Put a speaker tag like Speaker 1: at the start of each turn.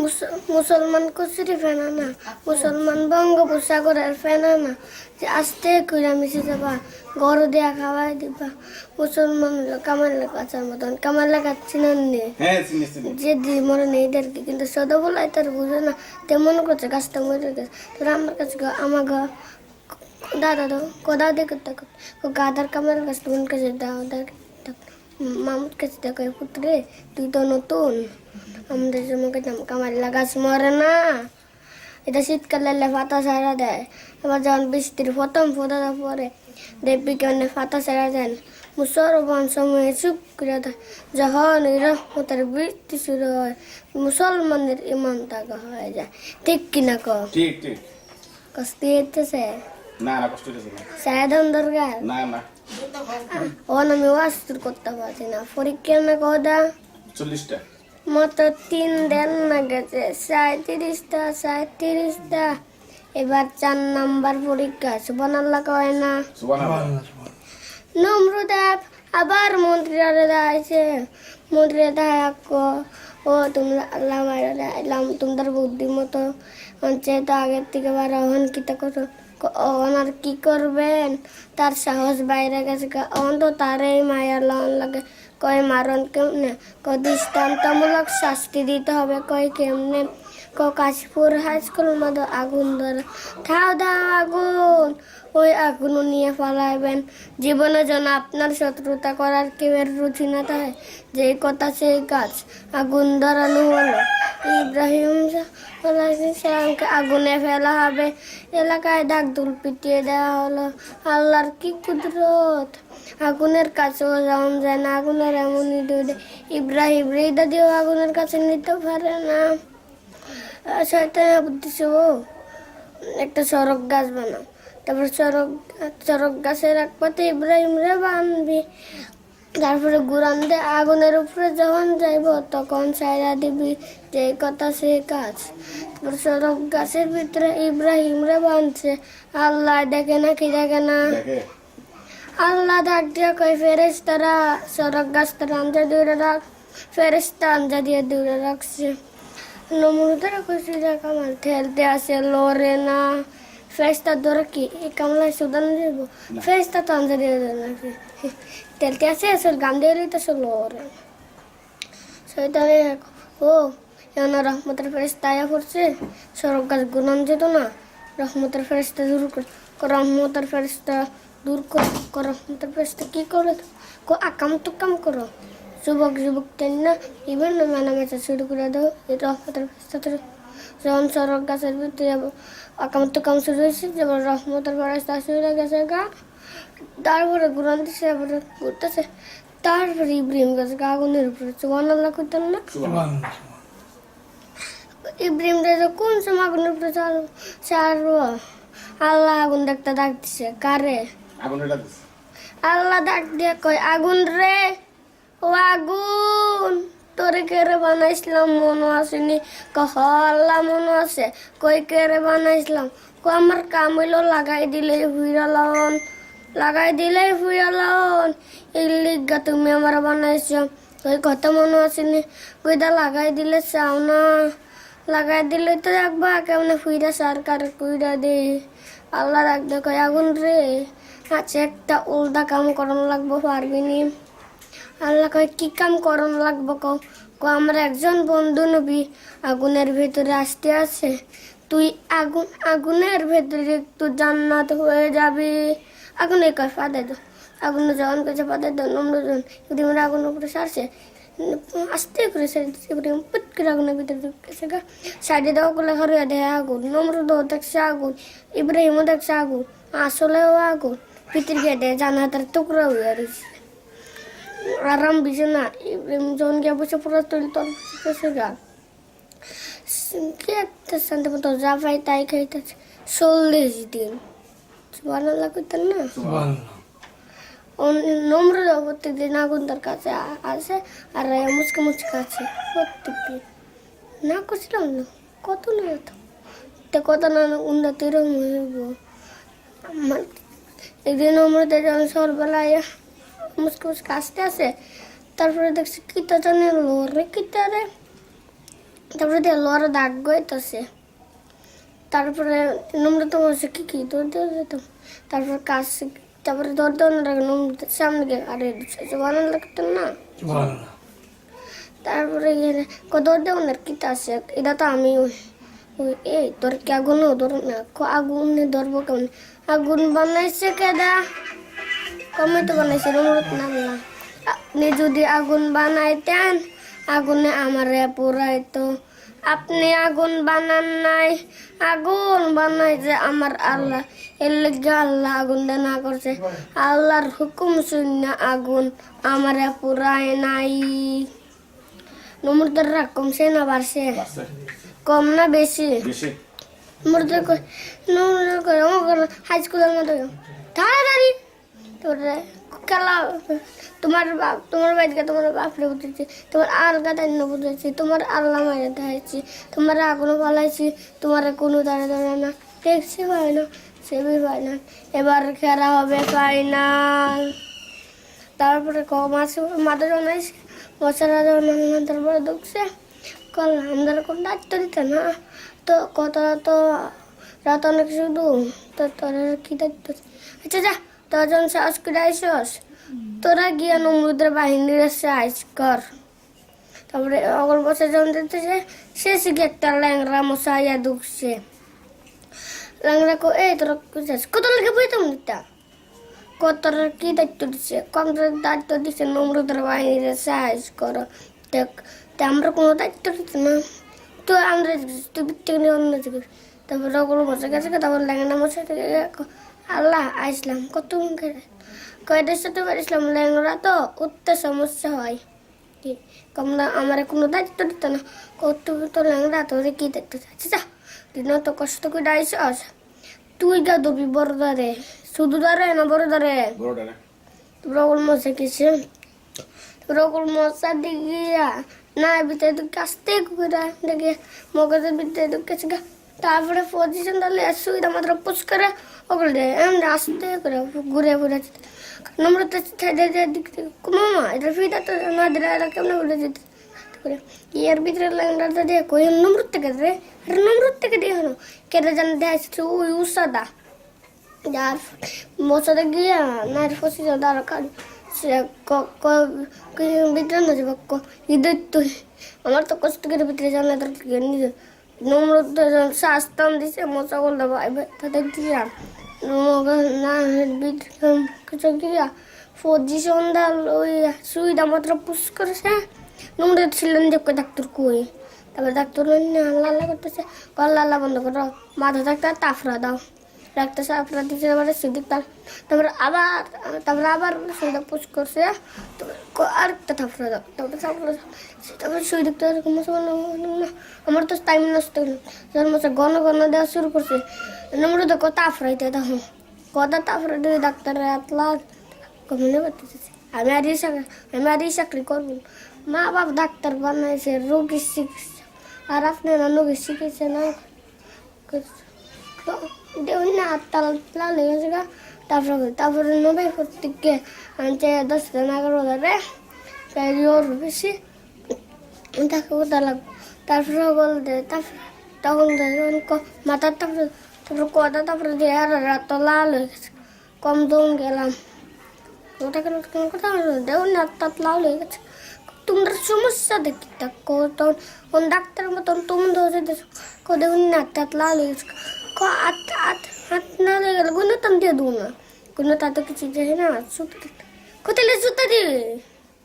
Speaker 1: মুস- মুসলমান কচুরি ফেনা না মুসলমান বঙ্গোপসাগরের ফেনা না যে আস্তে করে মিশে যাবা গরু দেয়া খাওয়াই দিবা। মুসলমান হলো কামাইলে কাচার মতন কামাইলে কাচ্ছি না।
Speaker 2: হ্যাঁ
Speaker 1: যে দি মরে নেই এদেরকে কিন্তু সদা বলাই তার বুঝে না তেমন করছে গাছটা মরে গেছে। তোর আমার কাছে আমার ঘর দাদা দাও কোদা দেখে দেখো। ও গাদার কামার কাছে তোমার কাছে দাও দাও মামুর কাছে দেখো পুত্রে তুই তো নতুন। আমাদের সময় কাছে কামারিলা গাছ মরে না। এটা শীতকালে পাতা সারা দেয়। আবার যখন বৃষ্টির প্রথম ফোটা পরে দেখবি কেমন পাতা সারা দেন। মুসলমান সময়ে চুপ করে দেয় যখন রহমতের বৃষ্টি শুরু হয় মুসলমানের ইমান তাকে হয়ে যায়। ঠিক কিনা কো
Speaker 2: ঠিক ঠিক।
Speaker 1: কষ্ট হইতেছে?
Speaker 2: না না কষ্ট হচ্ছে না।
Speaker 1: সায়দন দরকার?
Speaker 2: না না।
Speaker 1: ও আমি ওয়াস্তুর করতে পারছি না। পরীক্ষা না কদা
Speaker 2: চল্লিশটা।
Speaker 1: মাত্র তিন দিন না গেছে। সাঁত্রিশটা সাঁত্রিশটা এবার চার নাম্বার পরীক্ষা। সুবর্ণাল্লাহ কয় না?
Speaker 2: সুবান
Speaker 1: নমরুদেব আবার মন্ত্রীরা আছে মন্ত্রীরা আকো। ও তোমরা আল্লাহ মাইরা এলাম তোমাদের বুদ্ধি মতো হচ্ছে তো আগের থেকে বার অহন কিতা করো। আর কি করবেন? তার সাহস বাইরে গেছে অন তো তারই মায়া লন লাগে। কয়, মারণ কেমনে? ক দৃষ্টান্তমূলক শাস্তি দিতে হবে। কয়, কেমনে? ক কাশপুর হাই স্কুল মতো আগুন ধরে। থাও দাও আগুন! ওই আগুন নিয়ে পালাইবেন। জীবনের জন্য আপনার শত্রুতা করার কেউর রুচি না থাকে। যে কথা সেই গাছ আগুন ধরানো হলো। ইব্রাহিম সালামকে আগুনে ফেলা হবে। এলাকায় ডাক দুল পিটিয়ে দেওয়া হলো। আল্লাহর কি কুদরত? আগুনের কাছেও যাওয়া যায় না। আগুনের এমনই দূরে ইব্রাহিম হৃদয় দিয়েও আগুনের কাছে নিতে পারে না। শয়তানের ছিল, একটা সড়ক গাছ বানাও। তারপর চরক চরক গাছের এক পাতে ইব্রাহিম রে বানবি তারপরে গুরান দে আগুনের উপরে যখন যাইব তখন সাইরা দিবি যে কথা সে কাজ। তারপর সড়ক গাছের ভিতরে ইব্রাহিম রে বানছে আল্লাহ দেখে না কি দেখে না? আল্লাহ ডাক দিয়ে কই ফেরেস্তারা সড়ক গাছ তারা আঞ্জা দূরে রাখ। ফেরেস্তা আঞ্জা দিয়ে দূরে রাখছে। নমরুদের খুশি দেখ আমার ঠেলতে আসে লড়ে না। ফেরেস্তা ধরে কি এই কামলায় সুদান দেব। ফেরেস্তা তো আঞ্জা দিয়ে রাখছে ঠেলতে আসে আসলে গান দিয়ে তো সে লড়ে। শয়তানে ও এমন রহমতের ফেরেস্তা আয়া করছে সড়ক গাছ গুনান যেত না রহমতের ফেরেস্তা দূর কর রহমতের ফেরেস্তা দূর কর রহমতের ফেরেস্তা কি করে? কো আকাম তো কাম করো। যুবক যুবক তেন না বিভিন্ন মেলামেচা শুরু করে দাও এই রহমতের ফেরেস্তা তো যখন সড়ক গাছের ভিতরে যাব আকাম কাম শুরু হয়েছে যেমন রহমতের ফেরেস্তা শুরু হয়ে গেছে গা। তারপরে ঘুরান দিছে তারপরে ঘুরতেছে। তারপরে ইব্রাহিম গাছ আগুনের উপরে। চুয়ান আল্লাহ করতেন না ইব্রাহিম দাদা কোন সময় আগুনের উপরে চাল ছাড়বো আল্লাহ আগুন দেখতে ডাক দিছে। কারে
Speaker 2: আগুন
Speaker 1: আল্লাহ ডাক দিয়ে কয় আগুন রে? ও আগুন! তোরে কেড়ে বানাইছিলাম, মনে আসেনি। কহ, আল্লাহ মনে আছে, কই কেড়ে বানাইছিলাম? কো, আমার কাম হইল লাগাই দিলে হুইরা লন লাগাই দিলে হুইরা লন এই লিগা তুমি আমার বানাইছো। কই কথা মনে আসেনি? কইদা লাগাই দিলে চাও না। লাগাই দিলে তো দেখবা কেমন ফুইরা সরকার কুইরা দে আল্লাহ রাখবে কয় আগুন রে। আচ্ছা একটা উল্টা কাম করানো লাগবো, পারবি নি? আল্লাহ কয়, কি কাম করানো লাগবো কও? কো আমরা একজন বন্ধু নবী আগুনের ভেতরে আসতে আছে। তুই আগুন, আগুনের ভেতরে একটু জান্নাত হয়ে যাবি। আগুনে কয়, ফাদে দো। আগুনে যখন কাছে ফাদে দো নম্রজন ইব্রাহিম আগুন উপরে সারছে। আস্তে করে ইব্রাহিম পুট করে আগুনের ভিতরে ঢুকেছে গা। সাইডে দেওয়া গুলো ঘরে দেয় আগুন। নম্রদ দেখছে আগুন, ইব্রাহিমও দেখছে আগুন, আসলেও আগুন। পিতির গিয়ে দেয় জানাতার টুকরা হয়ে রয়েছে আরাম বিছে না। ইব্রাহিম যখন গিয়ে বসে পুরো তুল তোর গা কি একটা শান্তি মতো যা পাই তাই খাইতেছে। চল্লিশ দিন। ভালো লাগতেন না? নম্র প্রত্যেকদিন আগুন তার কাছে আসে আর মুচকে মুচকে আছে প্রত্যেকদিন না করছিলাম না? কত না তো তে কত না উন্নতি রকম হইব। আমার একদিন আমরা সরবেলায় মুচকে মুচকে আসতে আসে তারপরে দেখছি কিতা জানি লরে কিতা রে তারপরে দেখল আরও দাগ গইতেছে তারপরে নম্র তো বসে কি কি তোর দিয়ে যেতাম তারপর কাজ তারপরে তোর দোকানটা নম্র সামনে গিয়ে আরে বানানো লাগতো না তারপরে কত দেওয়ার কিতা আছে এটা তো আমি এই তোর কি আগুনও ধর না আগুনে ধরবো কেমন আগুন বানাইছে কেডা কমে তো বানাইছে রুমরত নামলা আপনি যদি আগুন বানাইতেন আগুনে আমারে পুরাইতো। আপনি আগুন বানান নাই আগুন বানাইছে আমার আল্লাহ। এর লেগে আল্লাহ আগুন না করছে। আল্লাহর হুকুম শূন্য আগুন আমারে পুরায় নাই। নমরদের রাগ কমছে না বাড়ছে? কম না বেশি? নমরদের হাই স্কুলের মতো তাড়াতাড়ি। তোরে খেলা তোমার বাপ, তোমার বাড়িতে তোমার বাপরে বুঝেছি, তোমার আর গাদাই না বুঝেছি, তোমার আল্লাহ মারে দেখাইছি তোমার আগুনও পালাইছি তোমার কোনো দাঁড়ে দাঁড়ে না। দেখছি পাই না না। এবার খেলা হবে ফাইনাল তারপরে ক মাছ মাথা জানাইছে বছরা জানানো তারপরে ঢুকছে কল আমাদের কোন দায়িত্ব দিতে না? তো কত তো রাত অনেক শুধু, তো তোরা কি দায়িত্ব? আচ্ছা যা। যখন সাহস করে তোরা গিয়ে নমরুদের বাহিনীর সাইজ কর। তারপরে অগল বছর যখন দিতেছে সে শিখে একটা ল্যাংরা মশাইয়া ঢুকছে ল্যাংরা কো এই তোরা কোথায় কত লেগে বইতাম দিতা কতর কি দায়িত্ব দিচ্ছে কংগ্রেস দায়িত্ব দিচ্ছে নম্রতার বাহিনীর সাহায্য কর। দেখ আমরা কোনো দায়িত্ব দিচ্ছি না। তো আমরা তুই থেকে নিয়ে অন্য তারপর ওগুলো বসে গেছে তারপর ল্যাংরা মশা থেকে আল্লাহ আইসলাম কত মুখে কয়টার সাথে পারিসলাম ল্যাংরা তো উঠতে সমস্যা হয়। কি কমলা আমার কোনো দায়িত্ব দিত না কত তো ল্যাংরা তোরে কি দেখতে আচ্ছা যা দিন তো কষ্ট করে আইসস। তুই গা দবি বড় দারে শুধু দারে না বড় দারে?
Speaker 2: বড়টা রে
Speaker 1: রগল মশা কিছু রগল মশা দেখিয়া না ভিতরে তো কাস্তে কুকুরা দেখে মগজের ভিতরে ঢুকেছে গা। তারপরে পজিশন তাহলে সুবিধা মাত্র পুষ করে ওগুলো দেয় এমনি আস্তে করে ঘুরে ঘুরে নম্রতা ছেড়ে দিয়ে দিক থেকে মামা এটা ফিটা তো না দিলে এরা কেমন ঘুরে যেতে করে ইয়ার ভিতরে লাইনটা দিয়ে কই নম্রত থেকে রে আরে নম্রত থেকে দিয়ে হলো কেটে জানা দেয় ওই উসাদা যার মশাতে গিয়া নারী ফসি দাঁড় কাল সে ভিতরে না যাবে ঈদের তুই আমার তো কষ্ট করে ভিতরে জানলে তোর নিজে নম্রত শাস্তাম দিছে মশা করলে ভাই তাদের দিয়া গিয়া পজিশন সন্ধ্যা ওই সুবিধা মাত্র পুষ করেছে নম্রত ছিলেন যে ডাক্তার কই তারপর ডাক্তার আল্লাহ করতেছে আল্লাহ আল্লাহ বন্ধ করো মাথা থাকতে তাফরা দাও ডাক্তার সাহেব আপনার দিচ্ছে এবারে সিদ্দিক তার তারপরে আবার তারপরে আবার সুইটা পুশ করছে। তারপরে আরেকটা থাপড়া দাও। তারপরে তারপরে বলল, না আমার তো টাইম নষ্ট হলো। মশা ঘন ঘন দেওয়া শুরু করছে। নম্বর দেখো তাফরাইতে দেখো কথা তাফরা দিয়ে ডাক্তারের আতলা কমনে করতেছে আমি আর চাকরি আমি আর চাকরি করব। মা বাপ ডাক্তার বানাইছে রোগী চিকিৎসা আর আপনারা রোগী চিকিৎসা না দেউন তাল লাল হয়ে গেছে তারপরে তারপরে নবে প্রত্যেককে আনছে দশটা এগারো ধরে তাই ওর বেশি। তাকে ওটা লাগবো তারপরে বলতে তারপরে তখন মাথার তারপরে তারপরে কথা তারপরে দিয়ে রাত লাল হয়ে গেছে। কম দম গেলাম। ওটা কেন কথা দেউন না লাল হয়ে গেছে। তোমার সমস্যা দেখি তা তখন কোন ডাক্তার মতন তুমি ধরে দেউন না তাত লাল হয়ে গেছে। ক আট আট হাত না হয়ে গেল কোনো তাম দিয়ে দেবো না কোনো তা তো কিছু যায়